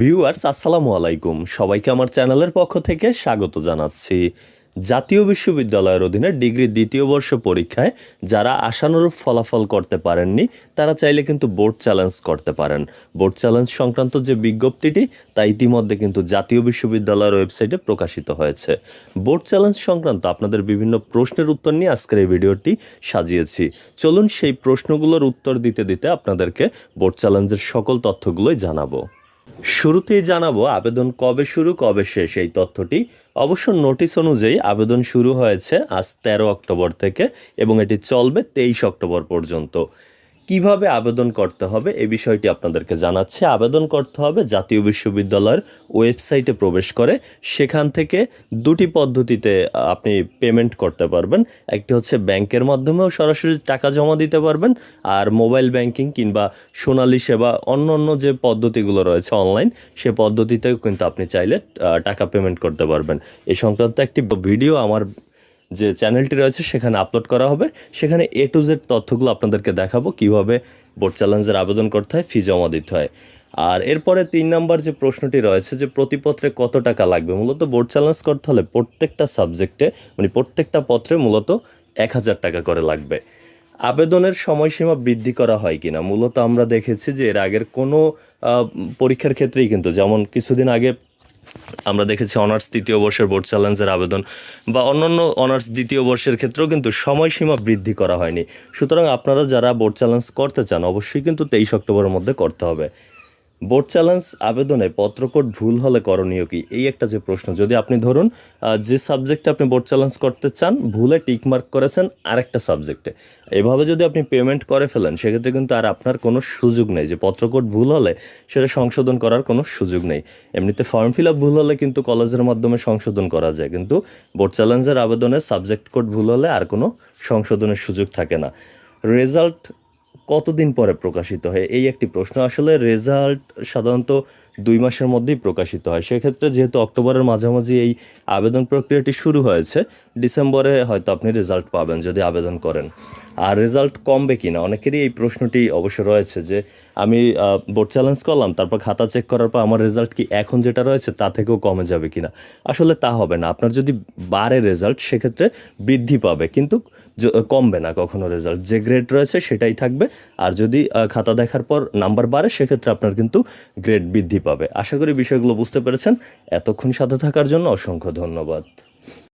Viewers, আসসালামু আলাইকুম। সবাইকে আমার চ্যানেলের পক্ষ থেকে স্বাগত জানাচ্ছি। জাতীয় বিশ্ববিদ্যালয়ের অধীনে ডিগ্রি দ্বিতীয় বর্ষ পরীক্ষায় যারা আশানুরূপ ফলাফল করতে পারেননি, তারা চাইলে কিন্তু বোর্ড চ্যালেঞ্জ করতে পারেন। বোর্ড চ্যালেঞ্জ সংক্রান্ত যে বিজ্ঞপ্তিটি, তা ইতিমধ্যে কিন্তু জাতীয় বিশ্ববিদ্যালয়ের ওয়েবসাইটে প্রকাশিত হয়েছে। বোর্ড চ্যালেঞ্জ সংক্রান্ত আপনাদের বিভিন্ন প্রশ্নের উত্তর নিয়ে আজকের এই ভিডিওটি সাজিয়েছি। চলুন সেই প্রশ্নগুলোর উত্তর দিতে দিতে আপনাদেরকে বোর্ড চ্যালেঞ্জের সকল তথ্যগুলোই জানাব। শুরুতেই জানাব আবেদন কবে শুরু, কবে শেষ এই তথ্যটি। অবশ্য নোটিশ অনুযায়ী আবেদন শুরু হয়েছে আজ তেরো অক্টোবর থেকে এবং এটি চলবে তেইশ অক্টোবর পর্যন্ত। কীভাবে আবেদন করতে হবে এ বিষয়টি আপনাদেরকে জানাচ্ছি। আবেদন করতে হবে জাতীয় বিশ্ববিদ্যালয়ের ওয়েবসাইটে প্রবেশ করে। সেখান থেকে দুটি পদ্ধতিতে আপনি পেমেন্ট করতে পারবেন। একটি হচ্ছে ব্যাংকের মাধ্যমেও সরাসরি টাকা জমা দিতে পারবেন আর মোবাইল ব্যাংকিং কিংবা সোনালি সেবা অন্য অন্য যে পদ্ধতিগুলো রয়েছে অনলাইন, সে পদ্ধতিতেও কিন্তু আপনি চাইলে টাকা পেমেন্ট করতে পারবেন। এ সংক্রান্ত একটি ভিডিও আমার যে চ্যানেলটি রয়েছে সেখানে আপলোড করা হবে। সেখানে এ টু জেড তথ্যগুলো আপনাদেরকে দেখাবো, কীভাবে বোর্ড চ্যালেঞ্জের আবেদন করতে হয় ফি জমা দিতে হয়। আর এরপরে তিন নাম্বার যে প্রশ্নটি রয়েছে যে প্রতিপত্রে কত টাকা লাগবে, মূলত বোর্ড চ্যালেঞ্জ করতে হলে প্রত্যেকটা সাবজেক্টে মানে প্রত্যেকটা পত্রে মূলত এক হাজার টাকা করে লাগবে। আবেদনের সময়সীমা বৃদ্ধি করা হয় কিনা, মূলত আমরা দেখেছি যে এর আগের কোনো পরীক্ষার ক্ষেত্রেই কিন্তু, যেমন কিছুদিন আগে আমরা দেখেছি অনার্স তৃতীয় বর্ষের বোর্ড চ্যালেঞ্জের আবেদন বা অন্যান্য অনার্স দ্বিতীয় বর্ষের ক্ষেত্রেও কিন্তু সময়সীমা বৃদ্ধি করা হয়নি। সুতরাং আপনারা যারা বোর্ড চ্যালেঞ্জ করতে চান, অবশ্যই কিন্তু তেইশ অক্টোবরের মধ্যে করতে হবে। বোর্ড চ্যালেঞ্জ আবেদনে পত্রকোড ভুল হলে করণীয় কি? এই একটা যে প্রশ্ন, যদি আপনি ধরুন যে সাবজেক্টে আপনি বোর্ড চ্যালেঞ্জ করতে চান, ভুলে টিকমার্ক করেছেন আরেকটা সাবজেক্টে এভাবে যদি আপনি পেমেন্ট করে ফেলেন, সেক্ষেত্রে কিন্তু আর আপনার কোনো সুযোগ নেই যে পত্রকোড ভুল হলে সেটা সংশোধন করার কোনো সুযোগ নেই। এমনিতে ফর্ম ফিল আপ ভুল হলে কিন্তু কলেজের মাধ্যমে সংশোধন করা যায়, কিন্তু বোর্ড চ্যালেঞ্জের আবেদনে সাবজেক্ট কোড ভুল হলে আর কোনো সংশোধনের সুযোগ থাকে না। রেজাল্ট কতদিন পরে প্রকাশিত হয়? এই একটি প্রশ্ন। আসলে রেজাল্ট সাধারণত দুই মাসের মধ্যেই প্রকাশিত হয়। সেক্ষেত্রে যেহেতু অক্টোবরের মাঝামাঝি এই আবেদন প্রক্রিয়াটি শুরু হয়েছে, ডিসেম্বরে হয়তো আপনি রেজাল্ট পাবেন যদি আবেদন করেন। আর রেজাল্ট কমবে কি না অনেকেরই এই প্রশ্নটি অবশ্য রয়েছে যে, আমি বোর্ড চ্যালেঞ্জ করলাম, তারপর খাতা চেক করার পর আমার রেজাল্ট কি এখন যেটা রয়েছে তা থেকেও কমে যাবে কিনা? আসলে তা হবে না। আপনার যদি বাড়ে রেজাল্ট সেক্ষেত্রে বৃদ্ধি পাবে। কিন্তু কমবে না কখনো রেজাল্ট যে গ্রেড রয়েছে সেটাই থাকবে। আর যদি খাতা দেখার পর নাম্বার বাড়ে, সেক্ষেত্রে আপনার কিন্তু গ্রেড বৃদ্ধি পাবে। আশা করি বিষয়গুলো বুঝতে পেরেছেন। এতক্ষণ সাথে থাকার জন্য অসংখ্য ধন্যবাদ।